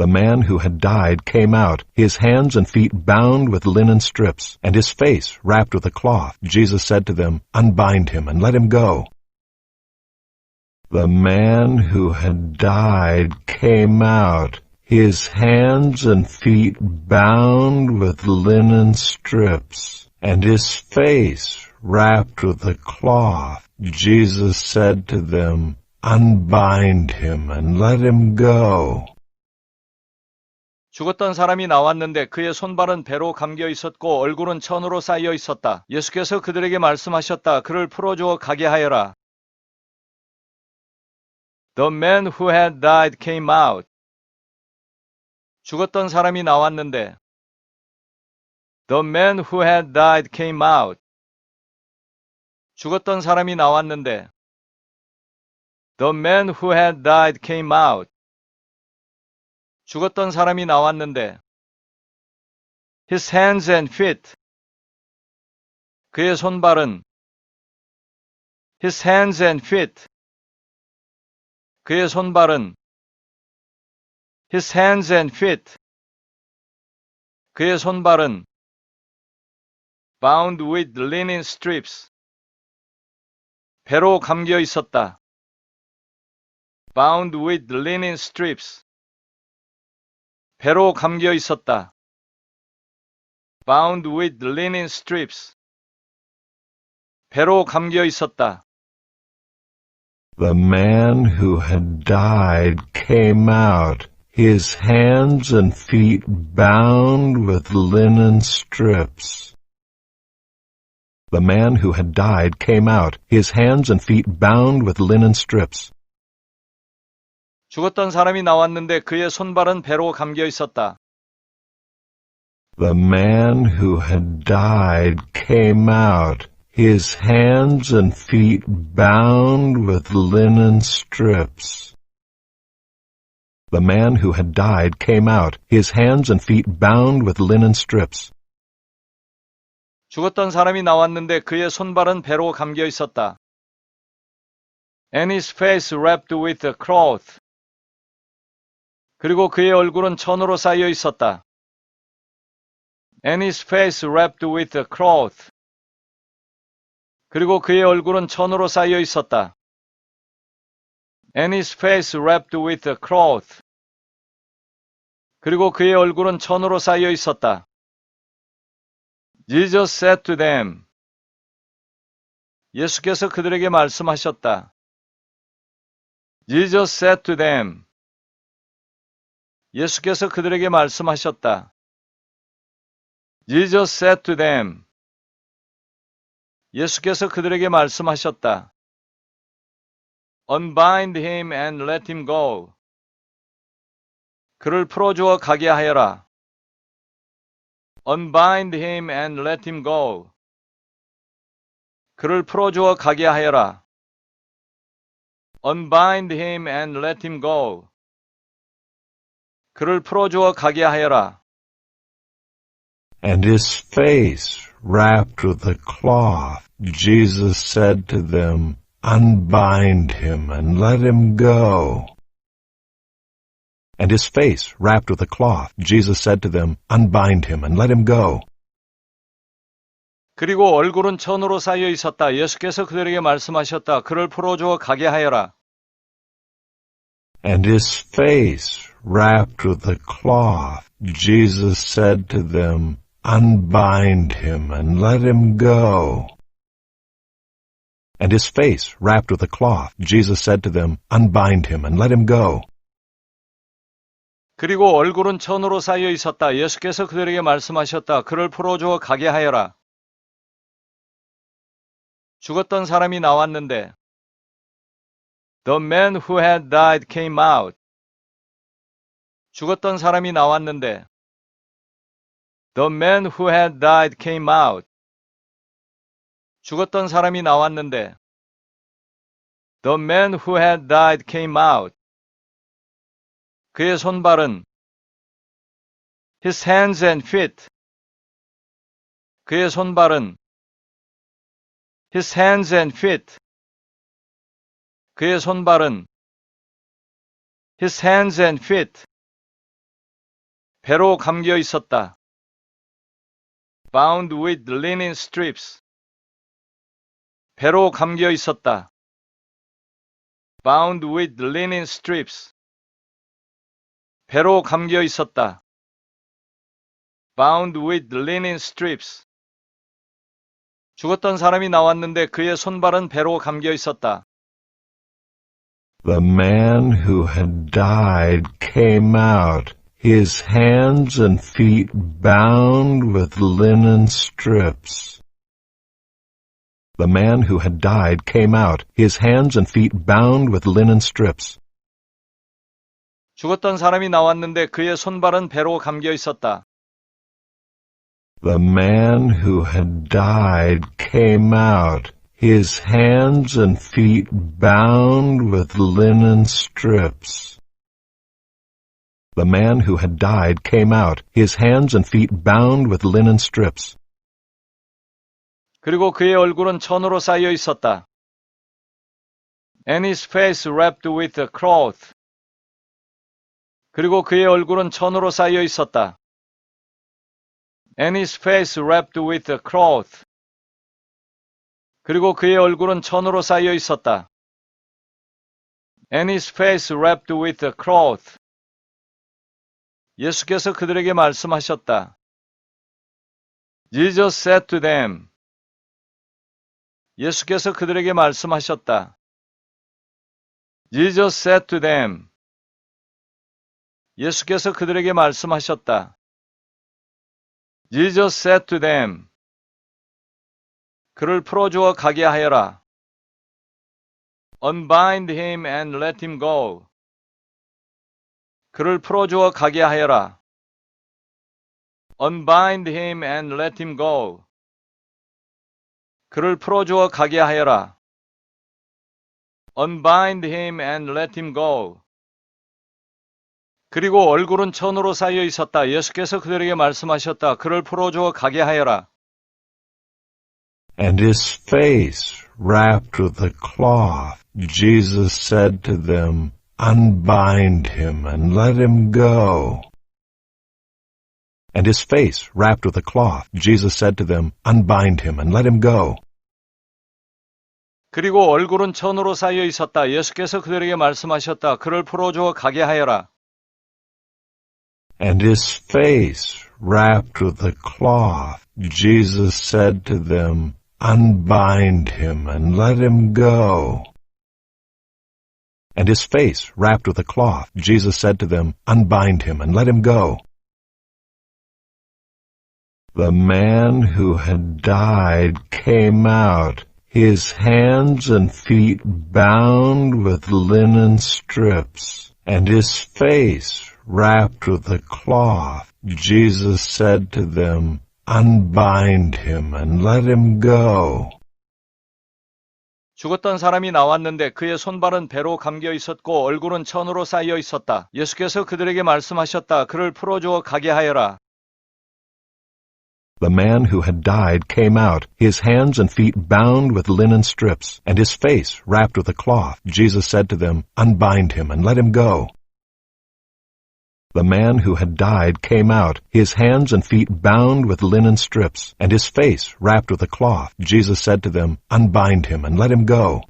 The man who had died came out, his hands and feet bound with linen strips, and his face wrapped with a cloth. Jesus said to them, Unbind him and let him go. The man who had died came out, his hands and feet bound with linen strips, and his face wrapped with a cloth. Jesus said to them, Unbind him and let him go. 죽었던 사람이 나왔는데 그의 손발은 배로 감겨 있었고 얼굴은 천으로 쌓여 있었다. 예수께서 그들에게 말씀하셨다. 그를 풀어주어 가게 하여라. The man who had died came out. 죽었던 사람이 나왔는데 The man who had died came out. 죽었던 사람이 나왔는데 The man who had died came out. 죽었던 사람이 나왔는데 His hands and feet. 그의 손발은 His hands and feet. 그의 손발은 His hands and feet. 그의 손발은 bound with linen strips. 배로 감겨 있었다. bound with linen strips. 배로 감겨 있었다. bound with linen strips. 배로 감겨 있었다. The man who had died came out, his hands and feet bound with linen strips. The man who had died came out, his hands and feet bound with linen strips. 죽었던 사람이 나왔는데 그의 손발은 배로 감겨 있었다. The man who had died came out, his hands and feet bound with linen strips. The man who had died came out, his hands and feet bound with linen strips. 죽었던 사람이 나왔는데 그의 손발은 배로 감겨 있었다. And his face wrapped with a cloth. 그리고 그의 얼굴은 천으로 쌓여 있었다. And his face wrapped with a cloth. 그리고 그의 얼굴은 천으로 쌓여 있었다. And his face wrapped with a cloth. 그리고 그의 얼굴은 천으로 쌓여 있었다. Jesus said to them. 예수께서 그들에게 말씀하셨다. Jesus said to them. 예수께서 그들에게 말씀하셨다. Jesus said to them. 예수께서 그들에게 말씀하셨다. Unbind him and let him go. 그를 풀어주어 가게 하여라. Unbind him and let him go. 그를 풀어주어 가게 하여라. Unbind him and let him go. 그를 풀어주어 가게 하여라. And his face wrapped with a cloth. Jesus said to them, Unbind him and let him go. And his face wrapped with a cloth. Jesus said to them, Unbind him and let him go. 그리고 얼굴은 천으로 쌓여 있었다. 예수께서 그들에게 말씀하셨다. 그를 풀어주어 가게 하여라. And his face wrapped with a cloth. Jesus said to them, Unbind him and let him go. And his face wrapped with a cloth. Jesus said to them, Unbind him and let him go. 그리고 얼굴은 천으로 쌓여 있었다. 예수께서 그들에게 말씀하셨다. 그를 풀어주어 가게 하여라. 죽었던 사람이 나왔는데 The man who had died came out. 죽었던 사람이 나왔는데 The man who had died came out. 죽었던 사람이 나왔는데 The man who had died came out. 그의 손발은 His hands and feet. 그의 손발은 His hands and feet. 그의 손발은 his hands and feet 배로 감겨 있었다. bound with linen strips 배로 감겨 있었다. bound with linen strips 배로 감겨 있었다. bound with linen strips 죽었던 사람이 나왔는데 그의 손발은 배로 감겨 있었다. The man who had died came out, his hands and feet bound with linen strips. The man who had died came out, his hands and feet bound with linen strips. 죽었던 사람이 나왔는데 그의 손발은 배로 감겨 있었다. The man who had died came out, his hands and feet bound with linen strips. The man who had died came out, his hands and feet bound with linen strips. 그리고 그의 얼굴은 천으로 쌓여 있었다. And his face wrapped with a cloth. 그리고 그의 얼굴은 천으로 쌓여 있었다. And his face wrapped with a cloth. 그리고 그의 얼굴은 천으로 쌓여 있었다. And his face wrapped with a cloth. 예수께서 그들에게 말씀하셨다. Jesus said to them. 예수께서 그들에게 말씀하셨다. Jesus said to them. 예수께서 그들에게 말씀하셨다. Jesus said to them. 그를 풀어주어 가게 하여라. Unbind him and let him go. 그를 풀어주어 가게 하여라. Unbind him and let him go. 그를 풀어주어 가게 하여라. Unbind him and let him go. 그리고 얼굴은 천으로 쌓여 있었다. 예수께서 그들에게 말씀하셨다. 그를 풀어주어 가게 하여라. And his face wrapped with a cloth. Jesus said to them, Unbind him and let him go. And his face wrapped with a cloth. Jesus said to them, Unbind him and let him go. 그리고 얼굴은 천으로 쌓여 있었다. 예수께서 그들에게 말씀하셨다. 그를 풀어주어 가게 하여라. And his face wrapped with a cloth. Jesus said to them, Unbind him and let him go. And his face wrapped with a cloth. Jesus said to them, Unbind him and let him go. The man who had died came out, his hands and feet bound with linen strips, and his face wrapped with a cloth. Jesus said to them, Unbind him and let him go. 죽었던 사람이 나왔는데 그의 손발은 배로 감겨 있었고 얼굴은 천으로 쌓여 있었다. 예수께서 그들에게 말씀하셨다. 그를 풀어주어 가게 하여라. The man who had died came out, his hands and feet bound with linen strips, and his face wrapped with a cloth. Jesus said to them, Unbind him and let him go. The man who had died came out, his hands and feet bound with linen strips, and his face wrapped with a cloth. Jesus said to them, Unbind him and let him go.